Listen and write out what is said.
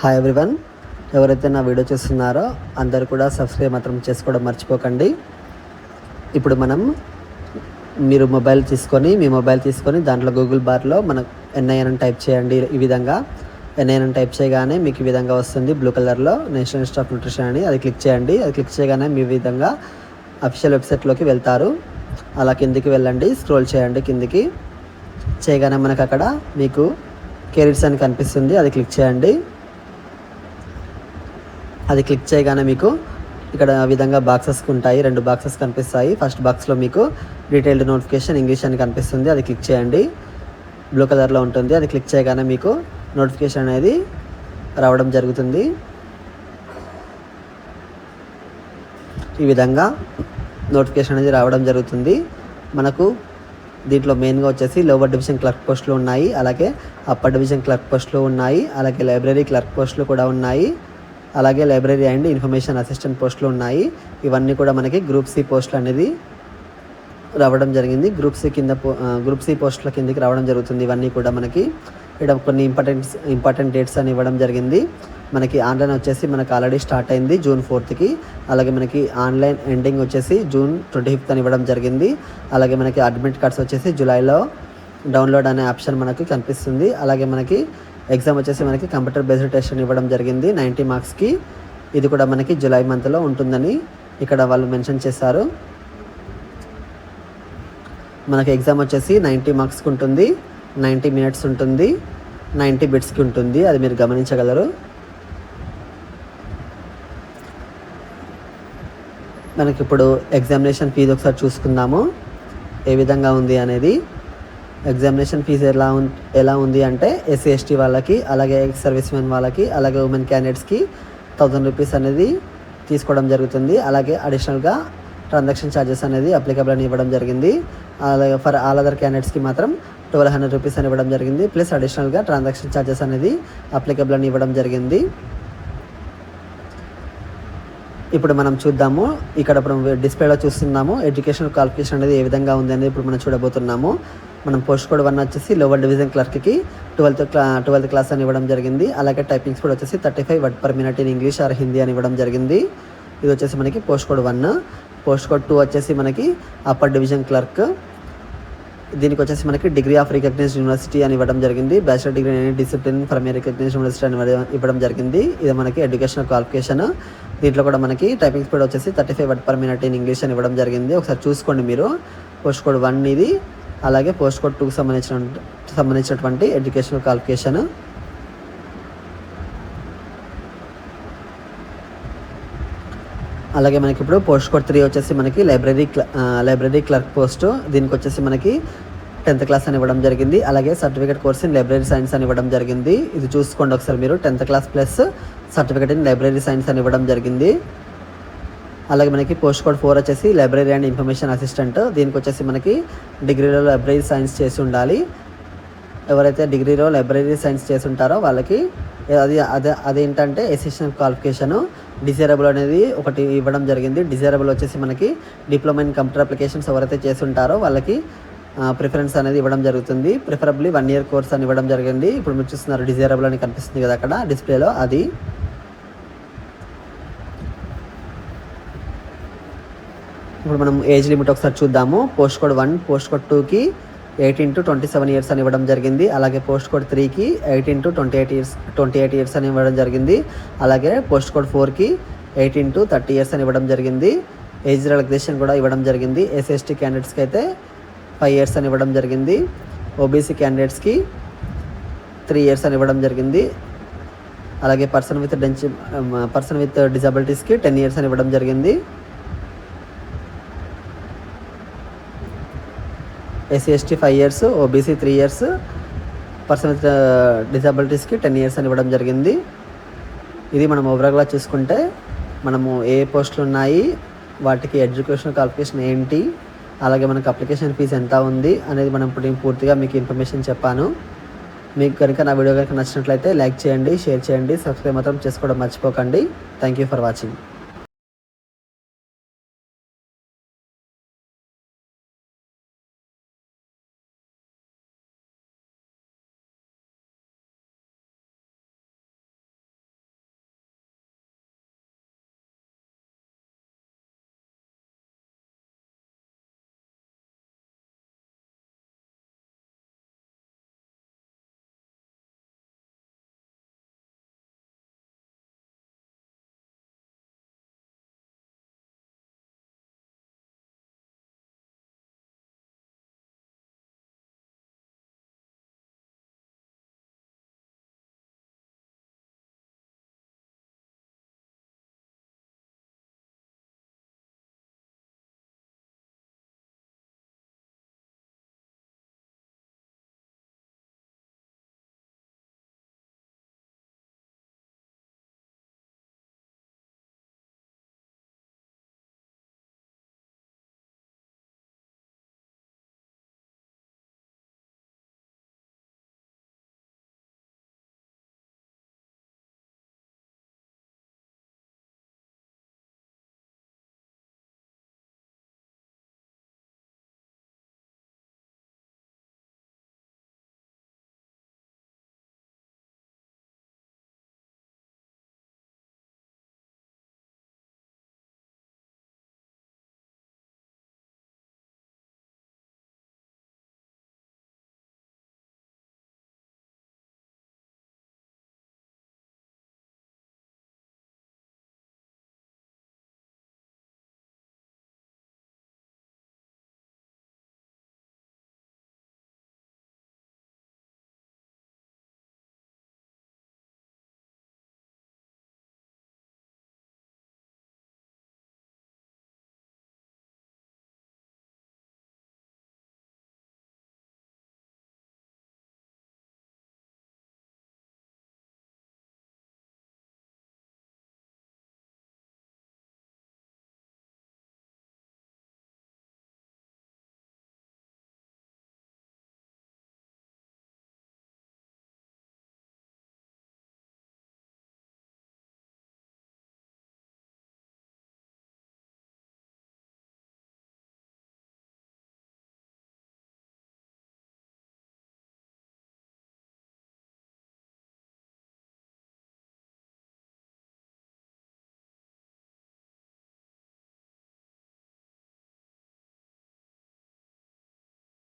Hi everyone ఎవరైతే నా video చూస్తున్నారో అందరూ కూడా సబ్స్క్రైబ్ మాత్రం చేసుకోవడం మర్చిపోకండి. ఇప్పుడు మనం మీరు మొబైల్ తీసుకొని మీ మొబైల్ తీసుకొని దాంట్లో గూగుల్ బార్లో మన ఎన్ఐఎన్ టైప్ చేయండి ఈ విధంగా. ఎన్ఐఎన్ అని టైప్ చేయగానే మీకు ఈ విధంగా వస్తుంది బ్లూ కలర్లో నేషనల్ ఇన్స్టిట్యూట్ ఆఫ్ న్యూట్రిషన్ అని అది క్లిక్ చేయండి. అది క్లిక్ చేయగానే మీ విధంగా అఫీషియల్ వెబ్సైట్లోకి వెళ్తారు. అలా కిందికి వెళ్ళండి స్క్రోల్ చేయండి కిందికి. చేయగానే మనకు అక్కడ మీకు కెరీర్స్ అని కనిపిస్తుంది అది క్లిక్ చేయండి. అది క్లిక్ చేయగానే మీకు ఇక్కడ విధంగా బాక్సెస్ ఉంటాయి. రెండు బాక్సెస్ కనిపిస్తాయి. ఫస్ట్ బాక్స్లో మీకు డీటెయిల్డ్ నోటిఫికేషన్ ఇంగ్లీష్ అని కనిపిస్తుంది. అది క్లిక్ చేయండి. బ్లూ కలర్లో ఉంటుంది. అది క్లిక్ చేయగానే మీకు నోటిఫికేషన్ అనేది రావడం జరుగుతుంది. ఈ విధంగా నోటిఫికేషన్ అనేది రావడం జరుగుతుంది. మనకు దీంట్లో మెయిన్గా వచ్చేసి లోవర్ డివిజన్ క్లర్క్ పోస్టులు ఉన్నాయి. అలాగే అప్పర్ డివిజన్ క్లర్క్ పోస్టులు ఉన్నాయి. అలాగే లైబ్రరీ క్లర్క్ పోస్టులు కూడా ఉన్నాయి. అలాగే లైబ్రరీ అండ్ ఇన్ఫర్మేషన్ అసిస్టెంట్ పోస్టులు ఉన్నాయి. ఇవన్నీ కూడా మనకి గ్రూప్ సి పోస్టులు అనేది రావడం జరిగింది. గ్రూప్ సి కింద పో- గ్రూప్ సి పోస్టుల కిందకి రావడం జరుగుతుంది. ఇవన్నీ కూడా మనకి ఇక్కడ కొన్ని ఇంపార్టెంట్ ఇంపార్టెంట్ డేట్స్ అని ఇవ్వడం జరిగింది. మనకి ఆన్లైన్ వచ్చేసి మనకి ఆల్రెడీ స్టార్ట్ అయింది జూన్ ఫోర్త్కి. అలాగే మనకి ఆన్లైన్ ఎండింగ్ వచ్చేసి జూన్ ట్వంటీ ఫిఫ్త్ అని ఇవ్వడం జరిగింది. అలాగే మనకి అడ్మిట్ కార్డ్స్ వచ్చేసి జూలైలో డౌన్లోడ్ అనే ఆప్షన్ మనకి కనిపిస్తుంది. అలాగే మనకి ఎగ్జామ్ వచ్చేసి మనకి కంప్యూటర్ బేస్డ్ టెస్ట్ అని ఇవ్వడం జరిగింది. నైంటీ మార్క్స్కి ఇది కూడా మనకి జూలై మంత్లో ఉంటుందని ఇక్కడ వాళ్ళు మెన్షన్ చేశారు. మనకి ఎగ్జామ్ వచ్చేసి నైంటీ మార్క్స్కి ఉంటుంది. నైంటీ మినిట్స్ ఉంటుంది. నైంటీ బిట్స్కి ఉంటుంది. అది మీరు గమనించగలరు. మనకి ఇప్పుడు ఎగ్జామినేషన్ ఫీజు ఒకసారి చూసుకుందాము. ఏ విధంగా ఉంది అనేది. ఎగ్జామినేషన్ ఫీజు ఎలా ఉం ఎలా ఉంది అంటే ఎస్సీ ఎస్టీ వాళ్ళకి అలాగే సర్వీస్ మెన్ వాళ్ళకి అలాగే ఉమెన్ క్యాండిడేట్స్కి థౌజండ్ రూపీస్ అనేది తీసుకోవడం జరుగుతుంది. అలాగే అడిషనల్గా ట్రాన్సాక్షన్ ఛార్జెస్ అనేది అప్లికబుల్ అని ఇవ్వడం జరిగింది. అలాగే ఫర్ ఆల్ అదర్ క్యాండిడేట్స్కి మాత్రం ట్వెల్వ్ హండ్రెడ్ రూపీస్ అని ఇవ్వడం జరిగింది. ప్లస్ అడిషనల్గా ట్రాన్సాక్షన్ ఛార్జెస్ అనేది అప్లికబుల్ అని ఇవ్వడం జరిగింది. ఇప్పుడు మనం చూద్దాము. ఇక్కడ ఇప్పుడు డిస్ప్లేలో చూస్తున్నాము. ఎడ్యుకేషన్ క్వాలిఫికేషన్ అనేది ఏ విధంగా ఉంది అనేది ఇప్పుడు మనం చూడబోతున్నాము. మనం పోస్ట్ కోడ్ వన్ వచ్చేసి లోవర్ డివిజన్ క్లర్క్కి ట్వెల్త్ క్లా ట్వెల్త్ క్లాస్ అని ఇవ్వడం జరిగింది. అలాగే టైపింగ్ స్పీడ్ వచ్చేసి thirty five word per minute in English or Hindi అని ఇవ్వడం జరిగింది. ఇది వచ్చేసి మనకి post code one post code two వచ్చేసి మనకి అప్పర్ డివిజన్ క్లర్క్ దీనికి వచ్చేసి మనకి డిగ్రీ ఆఫ్ రికగ్నైజ్డ్ యూనివర్సిటీ అని ఇవ్వడం జరిగింది. బ్యాచిలర్ డిగ్రీ అని discipline from a recognized university అని ఇవ్వడం- ఇవ్వడం జరిగింది. ఇది మనకి ఎడ్యుకేషనల్ క్వాలిఫికేషన్ దీంట్లో కూడా మనకి టైపింగ్ స్పీడ్ వచ్చేసి thirty five word per minute in English అని ఇవ్వడం జరిగింది. ఒకసారి చూసుకోండి మీరు. పోస్ట్ కోడ్ వన్ ఇది. అలాగే పోస్ట్ కోడ్ టూకి సంబంధించిన సంబంధించినటువంటి ఎడ్యుకేషనల్ క్వాలిఫికేషన్ అలాగే మనకి ఇప్పుడు పోస్ట్ కోడ్ త్రీ వచ్చేసి మనకి లైబ్రరీ క్ల- లైబ్రరీ క్లర్క్ పోస్ట్. దీనికి వచ్చేసి మనకి టెన్త్ క్లాస్ అని ఇవ్వడం జరిగింది. అలాగే certificate course in library science అని ఇవ్వడం జరిగింది. ఇది చూసుకోండి ఒకసారి మీరు. Tenth class plus certificate in library science అని ఇవ్వడం జరిగింది. అలాగే మనకి పోస్ట్ కోడ్ ఫోర్ వచ్చేసి లైబ్రరీ అండ్ ఇన్ఫర్మేషన్ అసిస్టెంట్. దీనికి వచ్చేసి మనకి డిగ్రీలో లైబ్రరీ సైన్స్ చేసి ఉండాలి. ఎవరైతే డిగ్రీలో లైబ్రరీ సైన్స్ చేసి ఉంటారో వాళ్ళకి అది అదే అదేంటంటే ఎసెషనల్ క్వాలిఫికేషను డిజైరబుల్ అనేది ఒకటి ఇవ్వడం జరిగింది. డిజైరబుల్ వచ్చేసి మనకి డిప్లొమా ఇన్ కంప్యూటర్ అప్లికేషన్స్ ఎవరైతే చేసి ఉంటారో వాళ్ళకి ప్రిఫరెన్స్ అనేది ఇవ్వడం జరుగుతుంది. ప్రిఫరబ్లీ వన్ ఇయర్ కోర్స్ అని ఇవ్వడం జరిగింది. ఇప్పుడు మీరు చూస్తున్నారు డిజైరబుల్ అని కనిపిస్తుంది కదా అక్కడ డిస్ప్లేలో. అది ఇప్పుడు మనం ఏజ్ లిమిట్ ఒకసారి చూద్దాము. Post code one post code టూకి eighteen to twenty seven years అని ఇవ్వడం జరిగింది. అలాగే పోస్ట్ కోడ్ త్రీకి eighteen to twenty eight years twenty eight years అని ఇవ్వడం జరిగింది. అలాగే పోస్ట్ కోడ్ ఫోర్కి ఎయిటీన్ టు థర్టీ ఇయర్స్ అని ఇవ్వడం జరిగింది. ఏజ్ రిలాక్సేషన్ కూడా ఇవ్వడం జరిగింది. ఎస్ఎస్టీ క్యాండిడేట్స్కి అయితే ఫైవ్ ఇయర్స్ అని ఇవ్వడం జరిగింది. ఓబీసీ క్యాండిడేట్స్కి త్రీ ఇయర్స్ అని ఇవ్వడం జరిగింది. అలాగే పర్సన్ విత్ డెంచి పర్సన్ విత్ డిజబిలిటీస్కి టెన్ ఇయర్స్ అని ఇవ్వడం జరిగింది. SC ST five years OBC three years person with డిజబిలిటీస్కి ten years అని ఇవ్వడం జరిగింది. ఇది మనం ఓవరాల్గా చూసుకుంటే మనము ఏ పోస్టులు ఉన్నాయి వాటికి ఎడ్యుకేషన్ క్వాలిఫికేషన్ ఏంటి అలాగే మనకు అప్లికేషన్ ఫీజు ఎంత ఉంది అనేది మనం ఇప్పుడు నేను పూర్తిగా మీకు ఇన్ఫర్మేషన్ చెప్పాను. మీకు కనుక నా వీడియో కనుక నచ్చినట్లయితే లైక్ చేయండి షేర్ చేయండి సబ్స్క్రైబ్ మాత్రం చేసుకోవడం మర్చిపోకండి. Thank you for watching